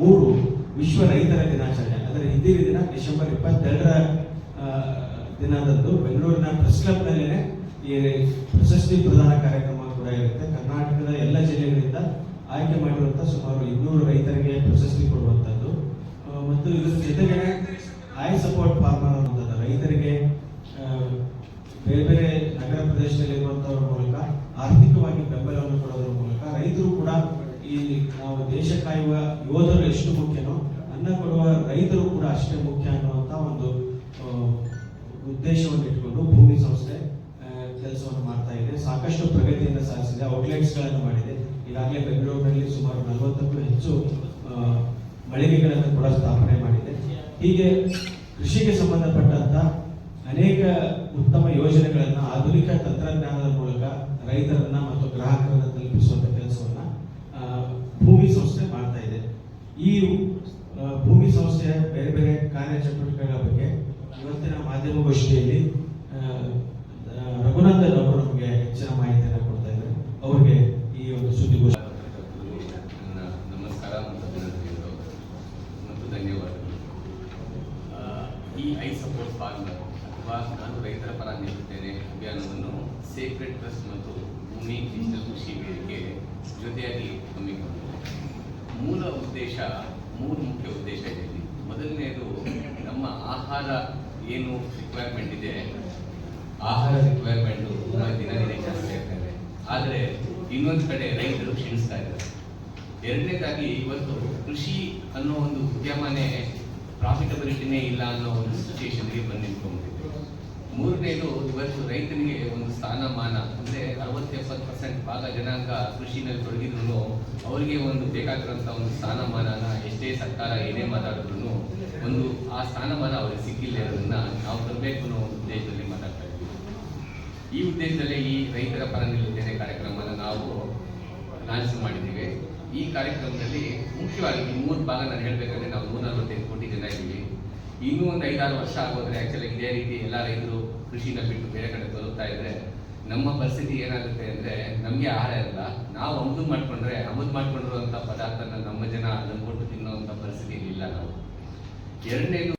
ಮೂರು ವಿಶ್ವ ರೈತರ ದಿನಾಚರಣೆ. ಅದರ ಹಿಂದಿನ ದಿನ ಡಿಸೆಂಬರ್ ಇಪ್ಪತ್ತೆರಡರ ದಿನದಂದು ಬೆಂಗಳೂರಿನ ಪ್ರೆಸ್ ಕ್ಲಬ್ನಲ್ಲೇ ಈ ಪ್ರಶಸ್ತಿ ಪ್ರದಾನ ಕಾರ್ಯಕ್ರಮ ಕೂಡ ಇರುತ್ತೆ. ಕರ್ನಾಟಕದ ಎಲ್ಲ ಜಿಲ್ಲೆಗಳಿಂದ ಆಯ್ಕೆ ಮಾಡಿರುವಂತಹ ಸುಮಾರು ಇನ್ನೂರು ರೈತರಿಗೆ ಪ್ರಶಸ್ತಿ ಕೊಡುವಂಥದ್ದು ಮತ್ತು ಇದರ ಜೊತೆಗೆ ಐ ಸಪೋರ್ಟ್ ಫಾರ್ಮರ್ ಅನ್ನುವಂಥದ್ದು. ರೈತರಿಗೆ ಬೇರೆ ಬೇರೆ ನಗರ ಪ್ರದೇಶದಲ್ಲಿರುವಂಥವ್ರ ಮೂಲಕ ಆರ್ಥಿಕವಾಗಿ ಬೆಂಬಲವನ್ನು ಕೊಡೋದ್ರ ಮೂಲಕ ರೈತರು ಕೂಡ ಈ ನಾವು ದೇಶ ಕಾಯುವ ಯೋಧರು ಎಷ್ಟು ಮುಖ್ಯನೋ, ಅನ್ನ ಕೊಡುವ ರೈತರು ಕೂಡ ಅಷ್ಟೇ ಮುಖ್ಯ ಅನ್ನುವಂಥ ಒಂದು ಉದ್ದೇಶವನ್ನು ಇಟ್ಕೊಂಡು ಭೂಮಿ ಸಂಸ್ಥೆ ಕೆಲಸವನ್ನು ಮಾಡ್ತಾ ಇದೆ. ಸಾಕಷ್ಟು ಪ್ರಗತಿಯನ್ನು ಸಾಧಿಸಿದೆ. ಔಟ್ಲೆಟ್ಸ್ಗಳನ್ನು ಮಾಡಿದೆ. ಈಗಾಗಲೇ ಬೆಂಗಳೂರಿನಲ್ಲಿ ಸುಮಾರು ನಲವತ್ತಕ್ಕೂ ಹೆಚ್ಚು ಮಳಿಗೆಗಳನ್ನು ಕೂಡ ಸ್ಥಾಪನೆ ಮಾಡಿದೆ. ಹೀಗೆ ಕೃಷಿಗೆ ಸಂಬಂಧಪಟ್ಟಂತ ಅನೇಕ ಉತ್ತಮ ಯೋಜನೆಗಳನ್ನ ಆಧುನಿಕ ತಂತ್ರಜ್ಞಾನದ ಮೂಲಕ ರೈತರನ್ನ ಮತ್ತು ಗ್ರಾಹಕರನ್ನ ತಲುಪಿಸುವಂತ ಕೆಲಸವನ್ನ ಆ, ಭೂಮಿ ಸಂಸ್ಥೆ ಮಾಡ್ತಾ ಇದೆ. ಈ ಭೂಮಿ ಸಂಸ್ಥೆಯ ಬೇರೆ ಬೇರೆ ಕಾರ್ಯಚಟುವಟಿಕೆಗಳ ಬಗ್ಗೆ ಇವತ್ತಿನ ಮಾಧ್ಯಮಗೋಷ್ಠಿಯಲ್ಲಿ ರಘುನಂದನ್ ಅವರು ನಮಗೆ ಹೆಚ್ಚಿನ ಮಾಹಿತಿಯನ್ನು ಕೊಡ್ತಾ ಇದ್ದಾರೆ. ಅವರಿಗೆ ಈ ಒಂದು ಸುದ್ದಿಗೋಷ್ಠಿ ನಮಸ್ಕಾರ ಮತ್ತು ಧನ್ಯವಾದಗಳು. ಈ ಐ ಸಪೋರ್ಟ್ ಫಾರ್ಮರ್ ಅಥವಾ ನಾನು ರೈತರ ಪರ ನಿಲ್ಲುತ್ತೇನೆ ಅಭಿಯಾನವನ್ನು ಸೇಕ್ರೆಡ್ ಟ್ರಸ್ಟ್ ಮತ್ತು ಭೂಮಿ ಡಿಜಿಟಲ್ ಕೃಷಿ ವೇದಿಕೆ ಜೊತೆಯಾಗಿ ಹಮ್ಮಿಕೊಂಡಿದೆ ಮೂಲ ಉದ್ದೇಶ ಮೂರು ಮುಖ್ಯ ಉದ್ದೇಶ ಇದೆ ಮೊದಲನೆಯದು, ನಮ್ಮ ಆಹಾರ ಏನು ರಿಕ್ವೈರ್ಮೆಂಟ್ ಇದೆ? ಆಹಾರ ರಿಕ್ವೈರ್ಮೆಂಟು ದಿನ ದಿನ ಜಾಸ್ತಿ ಆಗ್ತದೆ ಆದರೆ, ಇನ್ನೊಂದು ಕಡೆ ರೈತರು ಕ್ಷೀಣಿಸ್ತಾ ಇದ್ದಾರೆ. ಎರಡನೇದಾಗಿ, ಇವತ್ತು ಕೃಷಿ ಅನ್ನೋ ಒಂದು ಉದ್ಯಮನೇ ಪ್ರಾಫಿಟಬಿಲಿಟಿನೇ ಇಲ್ಲ ಅನ್ನೋ ಒಂದು ಸಿಚುವೇಶನ್ಗೆ ಬಂದು ನಿಂತ್ಕೊಂಡ್ಬಿಟ್ಟಿದೆ ಮೂರನೇದು, ಇವತ್ತು ರೈತನಿಗೆ ಒಂದು ಸ್ಥಾನಮಾನ, ಅಂದರೆ ಅರವತ್ತು ಭಾಗ ಜನಾಂಗ ಕೃಷಿನಲ್ಲಿ ತೊಡಗಿದ್ರು ಅವರಿಗೆ ಒಂದು ಬೇಕಾಗಿರೋಂಥ ಒಂದು ಸ್ಥಾನಮಾನನ ಎಷ್ಟೇ ಸರ್ಕಾರ ಏನೇ ಮಾತಾಡಿದ್ರು ಒಂದು ಆ ಸ್ಥಾನಮಾನ ಅವರಿಗೆ ಸಿಕ್ಕಿಲ್ಲ ಇರೋದನ್ನ ನಾವು ತರಬೇಕು ಅನ್ನೋ ಉದ್ದೇಶದಲ್ಲಿ ಮಾತಾಡ್ತಾ ಇದ್ದೀವಿ. ಈ ಉದ್ದೇಶದಲ್ಲಿ ಈ ರೈತರ ಪರ ನಿಲ್ಲುತ್ತೇನೆ ಕಾರ್ಯಕ್ರಮನ ನಾವು ಲಾಂಚ್ ಮಾಡಿದ್ದೇವೆ. ಈ ಕಾರ್ಯಕ್ರಮದಲ್ಲಿ ಮುಖ್ಯವಾಗಿ ಈ ಮೂರು ಭಾಗ ನಾನು ಹೇಳಬೇಕಂದ್ರೆ ನಾವು ನೂರ ನಲವತ್ತೈದು ಕೋಟಿ ಜನ ಇದ್ದೀವಿ. ಇನ್ನೂ ಒಂದು ಐದಾರು ವರ್ಷ ಆಗೋದ್ರೆ ಆಕ್ಚುಲಿ ಇದೇ ರೀತಿ ಎಲ್ಲ ರೈತರು ಕೃಷಿನ ಬಿಟ್ಟು ಬೇರೆ ಕಡೆ ಬರುತ್ತಾ ಇದ್ರೆ ನಮ್ಮ ಪರಿಸ್ಥಿತಿ ಏನಾಗುತ್ತೆ ಅಂದ್ರೆ ನಮಗೆ ಆಹಾರ ಇಲ್ಲ. ನಾವು ಅಮದು ಮಾಡ್ಕೊಂಡ್ರೆ ಅಮದು ಮಾಡ್ಕೊಂಡಿರುವಂತ ಪದಾರ್ಥನ ನಮ್ಮ ಜನ ಅದನ್ನು ಕೊಟ್ಟು ತಿನ್ನುವಂತ ಪರಿಸ್ಥಿತಿ ಇಲ್ಲ ನಾವು. ಎರಡನೇದು